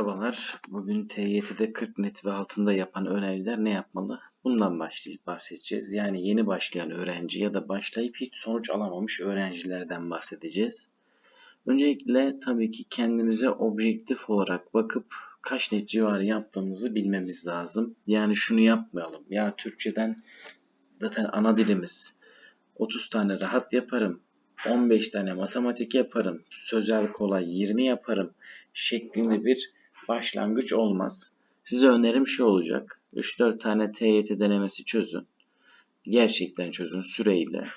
Merhabalar. Bugün TYT'de 40 net ve altında yapan öğrenciler ne yapmalı? Bundan başlayıp bahsedeceğiz. Yani yeni başlayan öğrenci ya da başlayıp hiç sonuç alamamış öğrencilerden bahsedeceğiz. Öncelikle tabii ki kendimize objektif olarak bakıp kaç net civarı yaptığımızı bilmemiz lazım. Yani şunu yapmayalım. Ya Türkçeden zaten ana dilimiz. 30 tane rahat yaparım. 15 tane matematik yaparım. Sözel kolay 20 yaparım şeklinde bir başlangıç olmaz. Size önerim şu olacak. 3-4 tane TYT denemesi çözün. Gerçekten çözün süreyle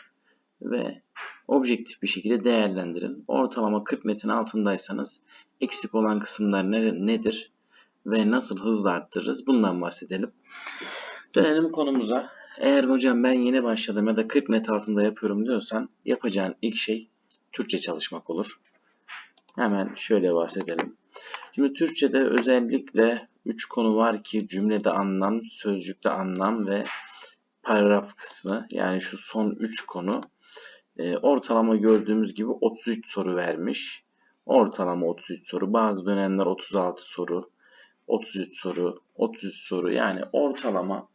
ve objektif bir şekilde değerlendirin. Ortalama 40 netin altındaysanız eksik olan kısımlar nedir ve nasıl hızla arttırırız bundan bahsedelim. Dönelim konumuza. Eğer hocam ben yeni başladım ya da 40 net altında yapıyorum diyorsan yapacağın ilk şey Türkçe çalışmak olur. Hemen şöyle bahsedelim. Şimdi Türkçe'de özellikle 3 konu var ki cümlede anlam, sözcükte anlam ve paragraf kısmı. Yani şu son 3 konu e, ortalama gördüğümüz gibi 33 soru vermiş. Ortalama 33 soru. Bazı dönemler 36 soru, 33 soru, 33 soru. Yani ortalama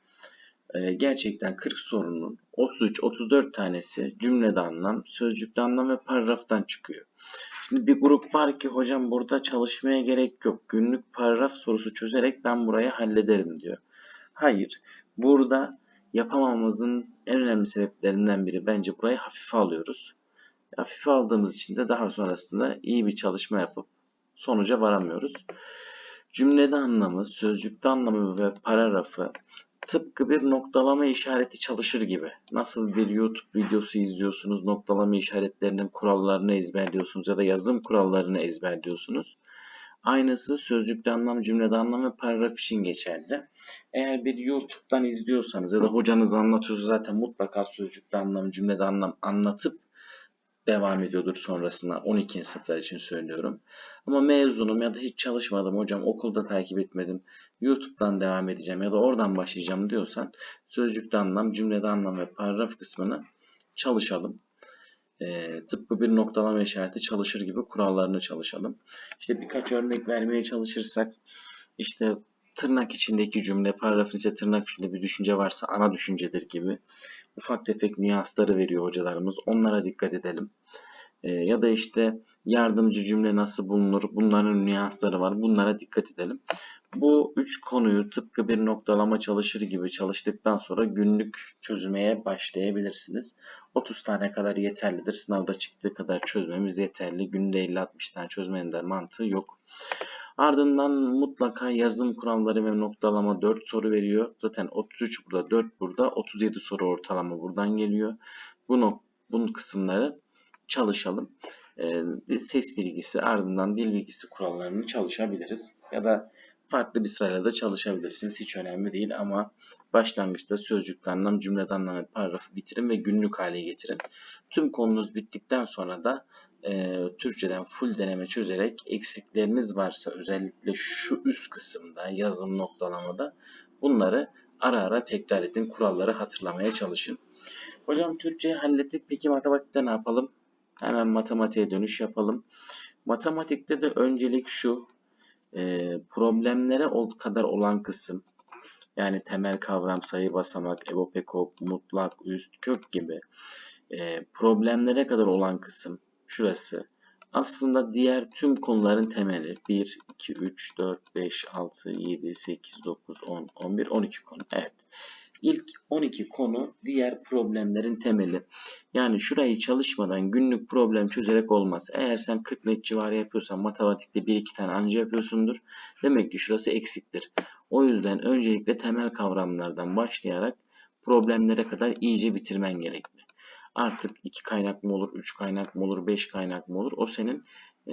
e, gerçekten 40 sorunun 33-34 tanesi cümlede anlam, sözcükte anlam ve paragraftan çıkıyor. Şimdi bir grup var ki hocam burada çalışmaya gerek yok. Günlük paragraf sorusu çözerek ben burayı hallederim diyor. Hayır. Burada yapamamamızın en önemli sebeplerinden biri bence burayı hafife alıyoruz. Hafife aldığımız için de daha sonrasında iyi bir çalışma yapıp sonuca varamıyoruz. Cümlede anlamı, sözcükte anlamı ve paragrafı tıpkı bir noktalama işareti çalışır gibi. Nasıl bir YouTube videosu izliyorsunuz, noktalama işaretlerinin kurallarını ezberliyorsunuz ya da yazım kurallarını ezberliyorsunuz. Aynısı sözcükte anlam, cümlede anlam ve paragraf için geçerli. Eğer bir YouTube'dan izliyorsanız ya da hocanız anlatıyorsa zaten mutlaka sözcükte anlam, cümlede anlam anlatıp devam ediyordur sonrasında 12. sınıflar için söylüyorum. Ama mezunum ya da hiç çalışmadım hocam okulda takip etmedim. YouTube'dan devam edeceğim ya da oradan başlayacağım diyorsan sözcükte anlam, cümlede anlam ve paragraf kısmını çalışalım. E, tıpkı bir noktalama işareti çalışır gibi kurallarını çalışalım. İşte birkaç örnek vermeye çalışırsak işte tırnak içindeki cümle, paragrafın içinde tırnak içinde bir düşünce varsa ana düşüncedir gibi ufak tefek nüansları veriyor hocalarımız. Onlara dikkat edelim. E, ya da işte yardımcı cümle nasıl bulunur? Bunların nüansları var. Bunlara dikkat edelim. Bu üç konuyu tıpkı bir noktalama çalışır gibi çalıştıktan sonra günlük çözmeye başlayabilirsiniz. 30 tane kadar yeterlidir. Sınavda çıktığı kadar çözmemiz yeterli. Günde 50-60 tane çözmenin de mantığı yok. Ardından mutlaka yazım kuralları ve noktalama 4 soru veriyor. Zaten 33 burada, 4 burada, 37 soru ortalama buradan geliyor. Bunu, bunun kısımları çalışalım. Ee, ses bilgisi ardından dil bilgisi kurallarını çalışabiliriz. Ya da farklı bir sırayla çalışabilirsiniz. Hiç önemli değil ama başlangıçta sözcükte anlam, cümlede anlam paragrafı bitirin ve günlük hale getirin. Tüm konunuz bittikten sonra da e, Türkçeden full deneme çözerek eksikleriniz varsa özellikle şu üst kısımda yazım noktalamada bunları ara ara tekrar edin. Kuralları hatırlamaya çalışın. Hocam Türkçeyi hallettik. Peki matematikte ne yapalım? Hemen matematiğe dönüş yapalım. Matematikte de öncelik şu. E, problemlere kadar olan kısım yani temel kavram, sayı basamak, evopekop, mutlak, üst, kök gibi e, problemlere kadar olan kısım şurası. Aslında diğer tüm konuların temeli 1, 2, 3, 4, 5, 6, 7, 8, 9, 10, 11, 12 konu. Evet. İlk 12 konu diğer problemlerin temeli. Yani şurayı çalışmadan günlük problem çözerek olmaz. Eğer sen 40 net civarı yapıyorsan matematikte 1-2 tane anca yapıyorsundur. Demek ki şurası eksiktir. O yüzden öncelikle temel kavramlardan başlayarak problemlere kadar iyice bitirmen gerekli. Artık 2 kaynak mı olur, 3 kaynak mı olur, 5 kaynak mı olur? O senin e,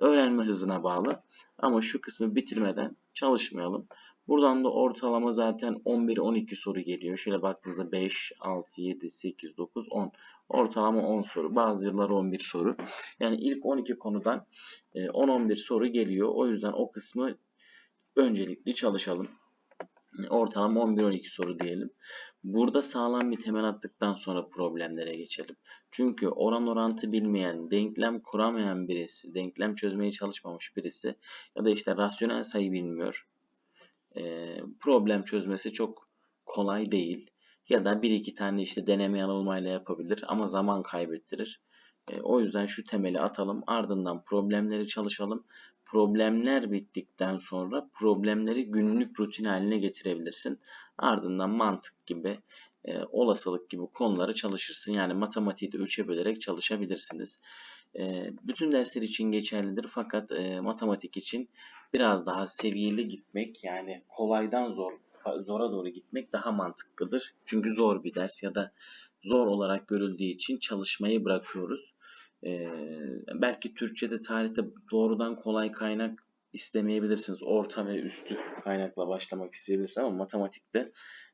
öğrenme hızına bağlı. Ama şu kısmı bitirmeden çalışmayalım. Buradan da ortalama zaten 11-12 soru geliyor. Şöyle baktığınızda 5, 6, 7, 8, 9, 10. Ortalama 10 soru. Bazı yıllar 11 soru. Yani ilk 12 konudan 10-11 soru geliyor. O yüzden o kısmı öncelikli çalışalım. Ortalama 11-12 soru diyelim. Burada sağlam bir temel attıktan sonra problemlere geçelim. Çünkü oran orantı bilmeyen, denklem kuramayan birisi, denklem çözmeye çalışmamış birisi ya da işte rasyonel sayı bilmiyor. E, problem çözmesi çok kolay değil. Ya da bir iki tane işte deneme yanılmayla yapabilir ama zaman kaybettirir. E, o yüzden şu temeli atalım. Ardından problemleri çalışalım. Problemler bittikten sonra problemleri günlük rutin haline getirebilirsin. Ardından mantık gibi, e, olasılık gibi konuları çalışırsın. Yani matematiği de üçe bölerek çalışabilirsiniz. Bütün dersler için geçerlidir fakat matematik için biraz daha seviyeli gitmek yani kolaydan zor zora doğru gitmek daha mantıklıdır. Çünkü zor bir ders ya da zor olarak görüldüğü için çalışmayı bırakıyoruz. Ee, belki Türkçe'de tarihte doğrudan kolay kaynak istemeyebilirsiniz. Orta ve üstü kaynakla başlamak isteyebilirsiniz ama matematikte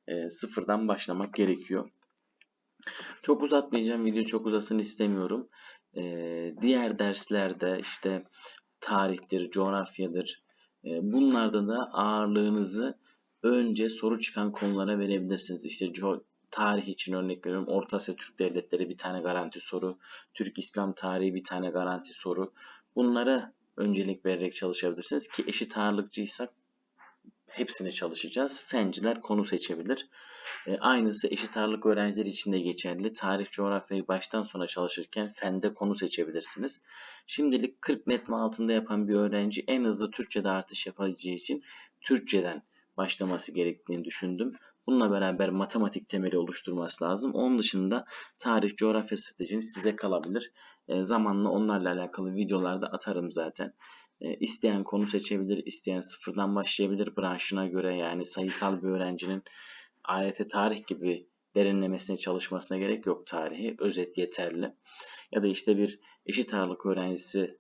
e, sıfırdan başlamak gerekiyor. Çok uzatmayacağım. Video çok uzasın istemiyorum. Ee, diğer derslerde işte tarihtir, coğrafyadır. E, bunlarda da ağırlığınızı önce soru çıkan konulara verebilirsiniz. İşte tarih için örnek veriyorum. Orta Asya Türk Devletleri bir tane garanti soru. Türk İslam tarihi bir tane garanti soru. Bunlara öncelik vererek çalışabilirsiniz ki eşit ağırlıkçıysak hepsine çalışacağız. Fenciler konu seçebilir. E, aynısı eşit ağırlık öğrencileri için de geçerli. Tarih, coğrafyayı baştan sona çalışırken fende konu seçebilirsiniz. Şimdilik 40 net ve altında yapan bir öğrenci en hızlı Türkçe'de artış yapacağı için Türkçeden başlaması gerektiğini düşündüm. Bununla beraber matematik temeli oluşturması lazım. Onun dışında tarih, coğrafya stratejiniz size kalabilir. E, zamanla onlarla alakalı videolarda atarım zaten. E, isteyen konu seçebilir, isteyen sıfırdan başlayabilir branşına göre. Yani sayısal bir öğrencinin AYT tarih gibi derinlemesine çalışmasına gerek yok tarihi. Özet yeterli. Ya da işte bir eşit ağırlık öğrencisi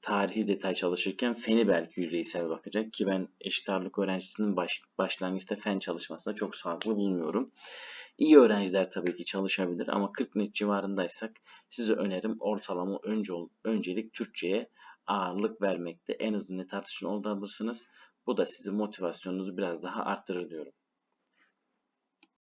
tarihi detay çalışırken feni belki yüzeysel bakacak ki ben eşit ağırlık öğrencisinin baş, başlangıçta fen çalışmasında çok sağlıklı bulmuyorum. İyi öğrenciler tabii ki çalışabilir ama 40 net civarındaysak size önerim ortalama önce, öncelik Türkçe'ye ağırlık vermekte. En hızlı net artışını alırsınız. Bu da sizin motivasyonunuzu biraz daha arttırır diyorum.